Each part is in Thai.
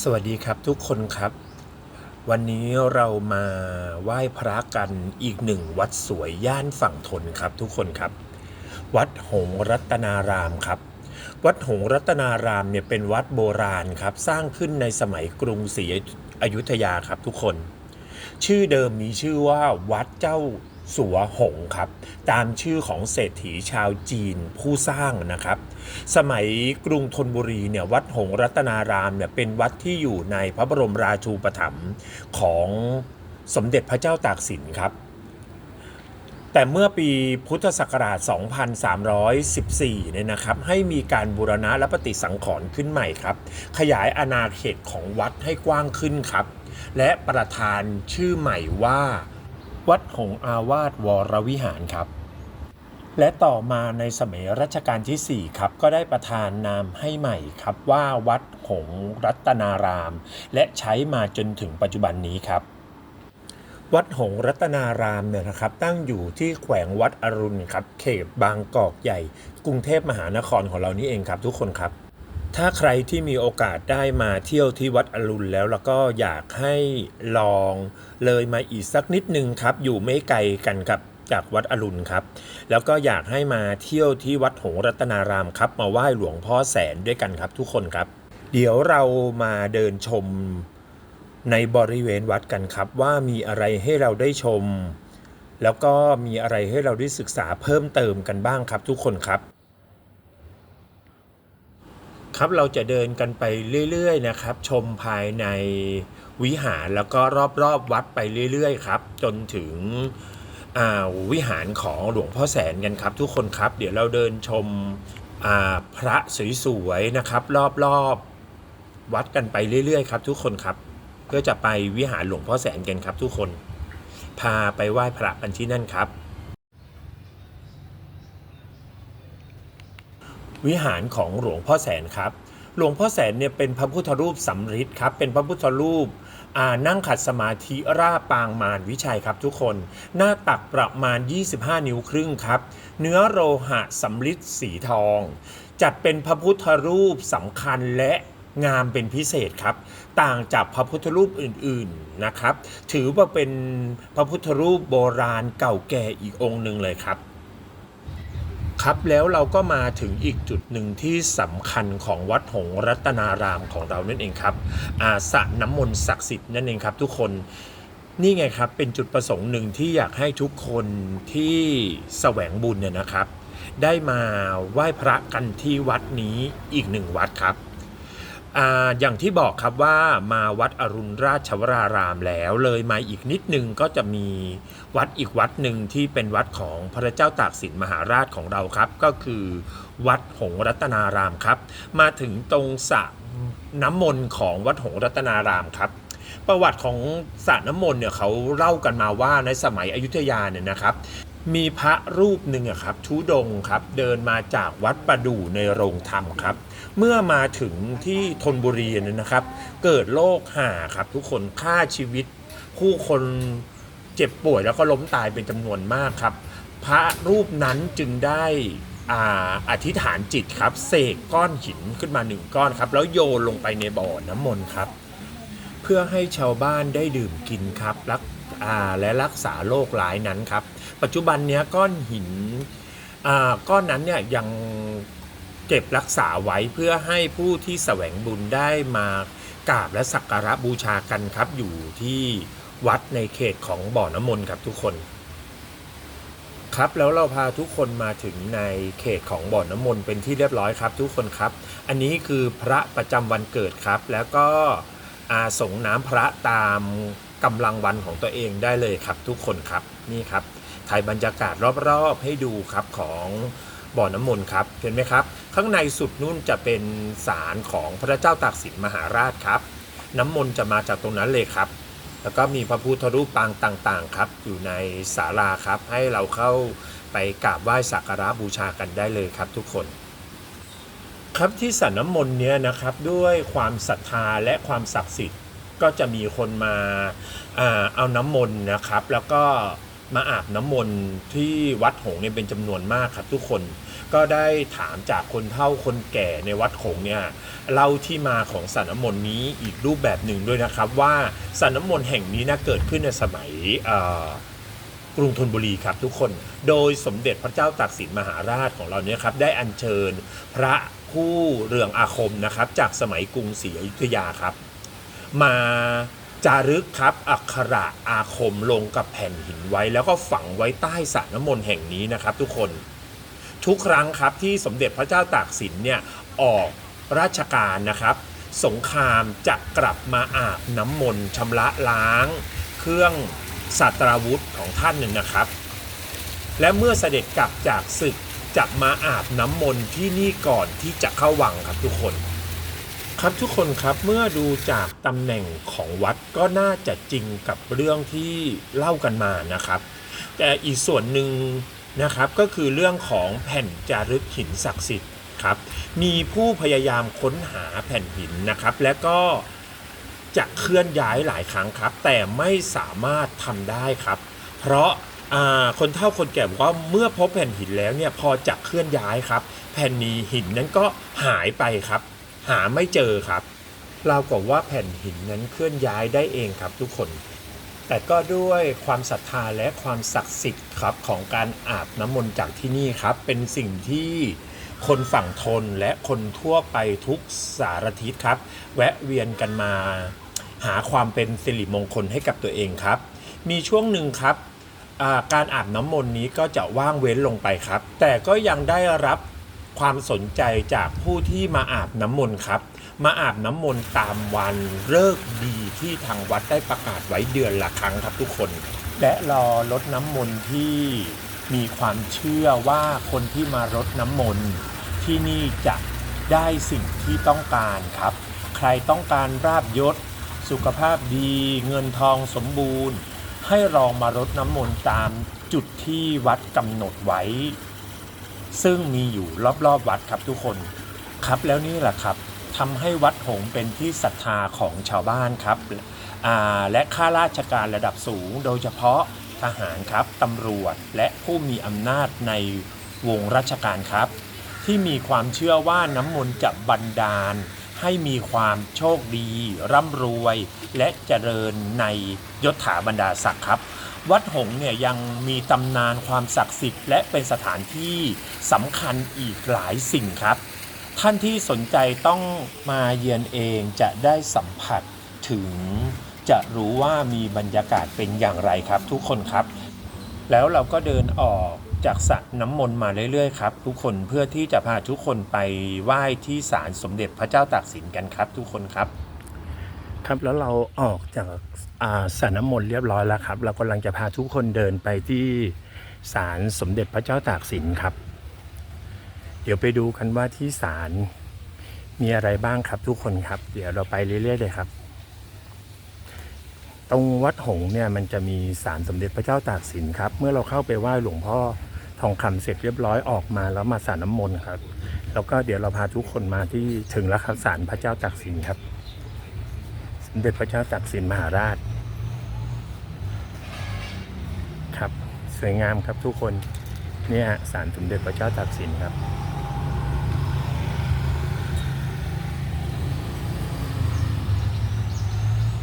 สวัสดีครับทุกคนครับ วันนี้เรามาไหว้พระกันอีกหนึ่งวัดสวยย่านฝั่งทนครับทุกคนครับ วัดหงรัตนารามครับ วัดหงรัตนารามเนี่ยเป็นวัดโบราณครับ สร้างขึ้นในสมัยกรุงศรีอยุธยาครับทุกคน ชื่อเดิมมีชื่อว่าวัดเจ้า สัวหงครับ ตามชื่อของเศรษฐีชาวจีนผู้สร้างนะครับ สมัยกรุงธนบุรีเนี่ยวัดหงรัตนารามเนี่ยเป็นวัดที่อยู่ในพระบรมราชูปถัมภ์ของสมเด็จพระเจ้าตากสินครับ แต่เมื่อปีพุทธศักราช 2314 เนี่ยนะครับ ให้มีการบูรณะและปฏิสังขรณ์ขึ้นใหม่ครับ ขยายอาณาเขตของวัดให้กว้างขึ้นครับ และประธานชื่อใหม่ว่า วัดหงอาวาสวรวิหารครับ และต่อมาในสมัยรัชกาลที่ 4 ครับ ก็ได้ประทานนามให้ใหม่ครับว่าวัดหงรัตนาราม และใช้มาจนถึงปัจจุบันนี้ครับวัดหงรัตนารามเนี่ยนะครับตั้งอยู่ที่แขวงวัดอรุณครับเขตบางกอกใหญ่ กรุงเทพมหานครของเรานี่เองครับทุกคนครับ ถ้าใครที่มีโอกาสได้มาเที่ยวที่วัดอรุณแล้วแล้วก็อยากให้ลองเลยมาอีกสักนิดนึงครับ อยู่ไม่ไกลกันครับจากวัดอรุณครับ แล้วก็อยากให้มาเที่ยวที่วัดหงรัตนารามครับ มาไหว้หลวงพ่อแสนด้วยกันครับ ทุกคนครับ เดี๋ยวเรามาเดินชมในบริเวณวัดกันครับ ว่ามีอะไรให้เราได้ชม แล้วก็มีอะไรให้เราได้ศึกษาเพิ่มเติมกันบ้างครับ ทุกคนครับ ครับเราจะเดินกันไปเรื่อยๆนะครับ ชมภายในวิหารแล้วก็รอบๆวัดไปเรื่อยๆครับ จนถึงวิหารของหลวงพ่อแสนกันครับ ทุกคนครับ เดี๋ยวเราเดินชมพระสวยๆนะครับ รอบๆวัดกันไปเรื่อยๆครับ ทุกคนครับเพื่อจะไปวิหารหลวงพ่อแสนกันครับ ทุกคน พาไปไหว้พระกันที่นั่นครับ วิหารของหลวงพ่อแสนครับ หลวงพ่อแสนเนี่ยเป็นพระพุทธรูปสำริดครับ เป็นพระพุทธรูปนั่งขัดสมาธิราปางมารวิชัยครับทุกคน หน้าตักประมาณ 25 นิ้วครึ่งครับ เนื้อโลหะสำริดสีทอง จัดเป็นพระพุทธรูปสำคัญและงามเป็นพิเศษครับ ต่างจากพระพุทธรูปอื่นๆนะครับ ถือว่าเป็นพระพุทธรูปโบราณเก่าแก่อีกองค์หนึ่งเลยครับ ครับแล้วเราก็มาถึงอีกจุดหนึ่งที่สำคัญของวัดหงรัตนารามของเรานั่นเองครับอาสะน้ำมนต์ศักดิ์สิทธิ์นั่นเองครับ ทุกคนนี่ไงครับเป็นจุดประสงค์หนึ่งที่อยากให้ทุกคนที่แสวงบุญเนี่ยนะครับ ได้มาไหว้พระกันที่วัดนี้อีกหนึ่งวัดครับ อ่าอย่างที่บอกครับว่ามาวัดอรุณราชวรารามแล้วเลยมาอีกนิดนึงก็จะมีวัดอีกวัดหนึ่งที่เป็นวัดของพระเจ้าตากสินมหาราชของเราครับ ก็คือวัดหงรัตนารามครับ มาถึงตรงสระน้ำมนต์ของวัดหงรัตนารามครับ ประวัติของสระน้ำมนต์เนี่ยเขาเล่ากันมาว่าในสมัยอยุธยาเนี่ยนะครับ มีพระรูปหนึ่งครับทุดงครับเดินมาจากวัดประดู่ในโรงธรรมครับ เมื่อมาถึงที่ธนบุรีเนี่ยนะครับ เกิดโรคห่าครับ ทุกคนฆ่าชีวิต ผู้คนเจ็บป่วยแล้วก็ล้มตายเป็นจำนวนมากครับ พระรูปนั้นจึงได้ออธิษฐานจิตครับ เสกก้อนหินขึ้นมาหนึ่งก้อนครับ แล้วโยนลงไปในบ่อน้ำมนต์ครับ เพื่อให้ชาวบ้านได้ดื่มกินครับรัก และรักษาโรคร้ายนั้นครับ ปัจจุบันเนี้ยก้อนหินอ่าก้อนนั้นเนี่ยยังเก็บรักษาไว้เพื่อให้ผู้ที่แสวงบุญได้มากราบและสักการะบูชากันครับ อยู่ที่วัดในเขตของบ่อน้ำมนต์ครับทุกคนครับแล้วเราพาทุกคนมาถึงในเขตของบ่อน้ำมนต์เป็นที่เรียบร้อยครับ ทุกคนครับ อันนี้คือพระประจำวันเกิดครับ แล้วก็อาส่งน้ำพระตาม กำลังวันของตัวเองได้เลยครับทุกคนครับนี่ครับถ่ายบรรยากาศรอบๆให้ดูครับของบ่อน้ำมนต์ครับเห็นไหมครับ ข้างในสุดนู่นจะเป็นศาลของพระเจ้าตากสินมหาราชครับ น้ำมนต์จะมาจากตรงนั้นเลยครับ แล้วก็มีพระพุทธรูปปางต่างๆครับ อยู่ในศาลาครับ ให้เราเข้าไปกราบไหว้สักการะบูชากันได้เลยครับทุกคน ครับที่สันน้ำมนต์เนี้ยนะครับด้วยความศรัทธาและความศักดิ์สิทธิ์ ก็จะมีคนมาเอาน้ำมนต์นะครับ แล้วก็มาอาบน้ำมนต์ที่วัดหงเนี่ยเป็นจำนวนมากครับทุกคนก็ได้ถามจากคนเฒ่าคนแก่ในวัดหงเนี่ยเล่าที่มาของสารน้ำมนต์นี้อีกรูปแบบหนึ่งด้วยนะครับ ว่าสารน้ำมนต์แห่งนี้นะเกิดขึ้นในสมัยกรุงธนบุรีครับทุกคน โดยสมเด็จพระเจ้าตากสินมหาราชของเราเนี่ยครับได้อัญเชิญพระผู้เรืองอาคมนะครับ จากสมัยกรุงศรีอยุธยาครับ มาจารึกครับอักขระอาคมลงกับแผ่นหินไว้ แล้วก็ฝังไว้ใต้สระน้ำมนต์แห่งนี้นะครับ ทุกคนทุกครั้งครับที่สมเด็จพระเจ้าตากสินเนี่ยออกราชการนะครับ สงครามจะกลับมาอาบน้ำมนต์ชำระล้าง เครื่องสัตราวุธของท่านหนึ่งนะครับ และเมื่อเสด็จกลับจากศึกจะมาอาบน้ำมนต์ที่นี่ก่อนที่จะเข้าวังครับทุกคน ครับทุกคนครับเมื่อดูจากตำแหน่งของวัดก็น่าจะจริงกับเรื่องที่เล่ากันมานะครับ แต่อีกส่วนหนึ่งนะครับก็คือเรื่องของแผ่นจารึกหินศักดิ์สิทธิ์ครับมีผู้พยายามค้นหาแผ่นหินนะครับ และก็จะเคลื่อนย้ายหลายครั้งครับ แต่ไม่สามารถทำได้ครับ เพราะาคนเฒ่าคนแก่บอกว่าเมื่อพบแผ่นหินแล้วเนี่ยพอจะเคลื่อนย้ายครับ แผ่นนี้หินนั้นก็หายไปครับ หาไม่เจอครับเราวกับว่าแผ่นหินนั้นเคลื่อนย้ายได้เองครับทุกคน แต่ก็ด้วยความศรัทธาและความศักดิ์สิทธิ์ครับของการอาบน้ำมนต์จากที่นี่ครับ เป็นสิ่งที่คนฝั่งทนและคนทั่วไปทุกสารทิศครับ แวะเวียนกันมา หาความเป็นสิริมงคลให้กับตัวเองครับ มีช่วงหนึ่งครับการอาบน้ำมนต์นี้ก็จะว่างเว้นลงไปครับ แต่ก็ยังได้รับ ความสนใจจากผู้ที่มาอาบน้ำมนต์ครับ มาอาบน้ำมนต์ตามวันเลิกดีที่ทางวัดได้ประกาศไว้เดือนละครั้งครับทุกคน และรอรดน้ำมนต์ที่มีความเชื่อว่าคนที่มารดน้ำมนต์ที่นี่จะได้สิ่งที่ต้องการครับ ใครต้องการราบยศ สุขภาพดี เงินทองสมบูรณ์ ให้ลองมารดน้ำมนต์ตามจุดที่วัดกำหนดไว้ ซึ่งมีอยู่รอบๆวัดครับทุกคนครับแล้วนี่แหละครับทำให้วัดหงเป็นที่ศรัทธาของชาวบ้านครับและข้าราชการระดับสูง โดยเฉพาะทหารครับตำรวจและผู้มีอำนาจในวงราชการครับ ที่มีความเชื่อว่าน้ำมนต์จะบันดาล ให้มีความโชคดี ร่ำรวย และเจริญในยศถาบรรดาศักดิ์ครับ วัดหงเนี่ยยังมีตำนานความศักดิ์สิทธิ์และเป็นสถานที่สำคัญอีกหลายสิ่งครับ ท่านที่สนใจต้องมาเยือนเองจะได้สัมผัสถึงจะรู้ว่ามีบรรยากาศเป็นอย่างไรครับ ทุกคนครับ แล้วเราก็เดินออกจากสระน้ำมนต์มาเรื่อยๆครับ ทุกคนเพื่อที่จะพาทุกคนไปไหว้ที่ศาลสมเด็จพระเจ้าตากสินกันครับ ทุกคนครับ ครับแล้วเราออกจาก อ่ารน้ำมนต์เรียบร้อยแล้วครับ เรากำลังจะพาทุกคนเดินไปที่ศาลสมเด็จพระเจ้าตากสินครับ เดี๋ยวไปดูกันว่าที่ศาลมีอะไรบ้างครับทุกคนครับ เดี๋ยวเราไปเรื่อยๆเลยครับ ตรงวัดหงเนี่ยมันจะมีศาลสมเด็จพระเจ้าตากสินครับ เมื่อเราเข้าไปไหว้หลวงพ่อทองคำเสร็จเรียบร้อยออกมาแล้วมาสาดน้ำมนต์ครับ แล้วก็เดี๋ยวเราพาทุกคนมาที่ถึงแล้วครับศาลพระเจ้าตากสินครับสมเด็จพระเจ้าตากสินมหาราช สวยงามครับทุกคนเนี่ยฮะศาลสมเด็จพระเจ้าตากสินครับ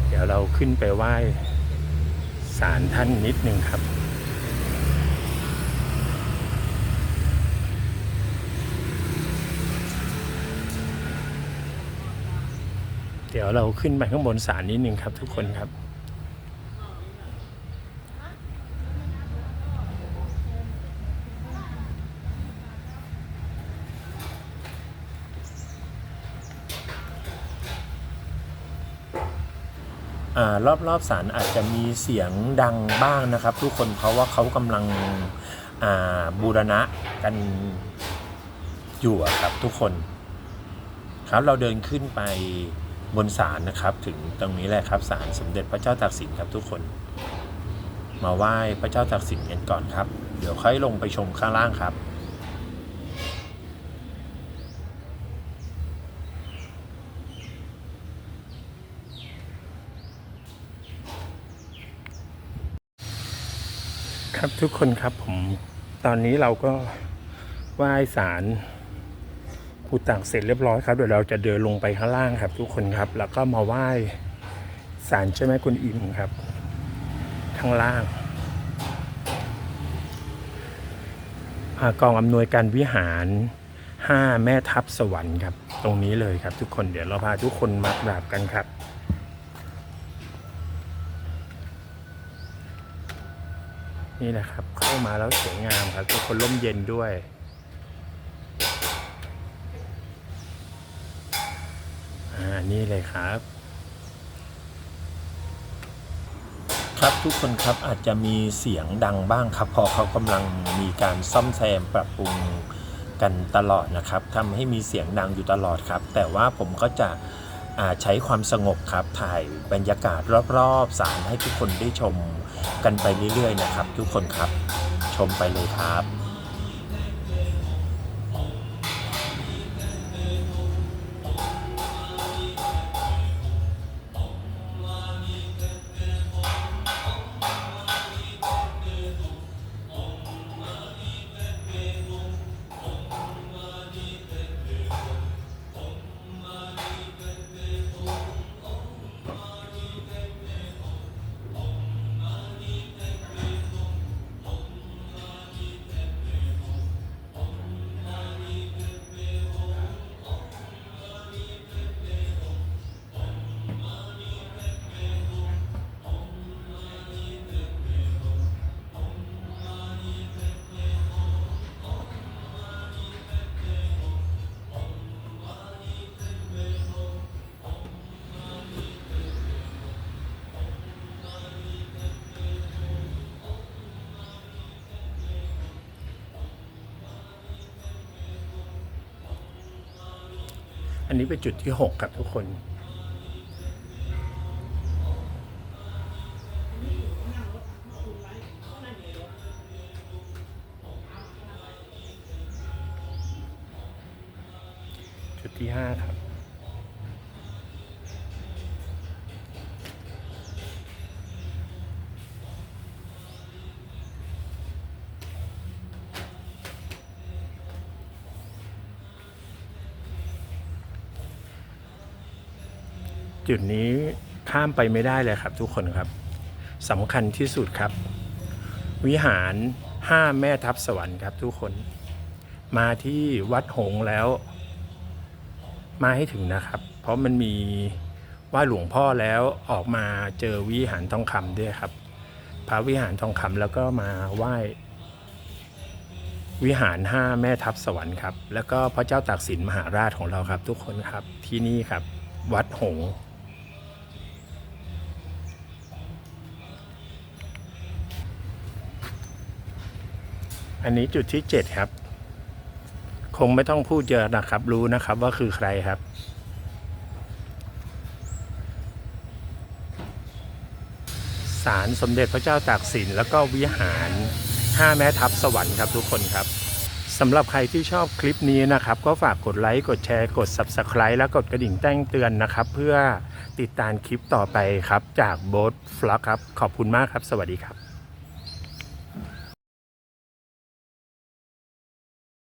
เดี๋ยวเราขึ้นไปไหว้ศาลท่านนิดนึงครับเดี๋ยวเราขึ้นไปข้างบนศาลนิดนึงครับทุกคนครับ รอบๆศาลอาจจะมีเสียงดังบ้างนะครับ ทุกคนเพราะว่าเขากำลังบูรณะกันอยู่ครับทุกคนครับเราเดินขึ้นไปบนศาลนะครับ ถึงตรงนี้แหละครับศาลสมเด็จพระเจ้าตากสินครับทุกคน มาไหว้พระเจ้าตากสินกันก่อนครับ เดี๋ยวค่อยลงไปชมข้างล่างครับ ครับทุกคนครับผมตอนนี้เราก็ไหว้ศาลปูต่างเสร็จเรียบร้อยครับเดี๋ยวเราจะเดินลงไปข้างล่างครับ ทุกคนครับ แล้วก็มาไหว้ศาลเจ้าแม่กุนอิมครับ ข้างล่างอากองอำนวยการวิหารห้าแม่ทัพสวรรค์ครับ ตรงนี้เลยครับทุกคนเดี๋ยวเราพาทุกคนมากราบกันครับ นี่แหละครับ เข้ามาแล้วสวยงามครับทุกคนร่มเย็นด้วย อ่า นี่เลยครับ ครับทุกคนครับอาจจะมีเสียงดังบ้างครับเพอเขากำลังมีการซ่อมแซมปรับปรุงกันตลอดนะครับทำให้มีเสียงดังอยู่ตลอดครับ แต่ว่าผมก็จะ ใช้ความสงบครับถ่ายบรรยากาศรอบๆศาลให้ทุกคนได้ชมกันไปเรื่อยๆนะครับ ทุกคนครับชมไปเลยครับ อันนี้เป็นจุดที่ 6 ครับทุกคน จุดนี้ข้ามไปไม่ได้เลยครับทุกคนครับสำคัญที่สุดครับ วิหารห้าแม่ทัพสวรรค์ครับทุกคน มาที่วัดหงแล้ว มาให้ถึงนะครับ เพราะมันมีไหว่าหลวงพ่อแล้วออกมาเจอวิหารทองคำด้วยครับ พระวิหารทองคำแล้วก็มาไหว้วิหารห้าแม่ทัพสวรรค์ครับ แล้วก็พระเจ้าตากสินมหาราชของเราครับ ทุกคนครับที่นี่ครับ วัดหง อันนี้จุดที่7ครับ คงไม่ต้องพูดเยอะนะครับ รู้นะครับว่าคือใครครับ ศาลสมเด็จพระเจ้าตากสินแล้วก็วิหารห้าแม่ทัพสวรรค์ครับทุกคนครับสำหรับใครที่ชอบคลิปนี้นะครับ ก็ฝากกดไลค์กดแชร์กด Subscribe และกดกระดิ่งแจ้งเตือนนะครับ เพื่อติดตามคลิปต่อไปครับ จากโบสฟลักครับ ขอบคุณมากครับ สวัสดีครับ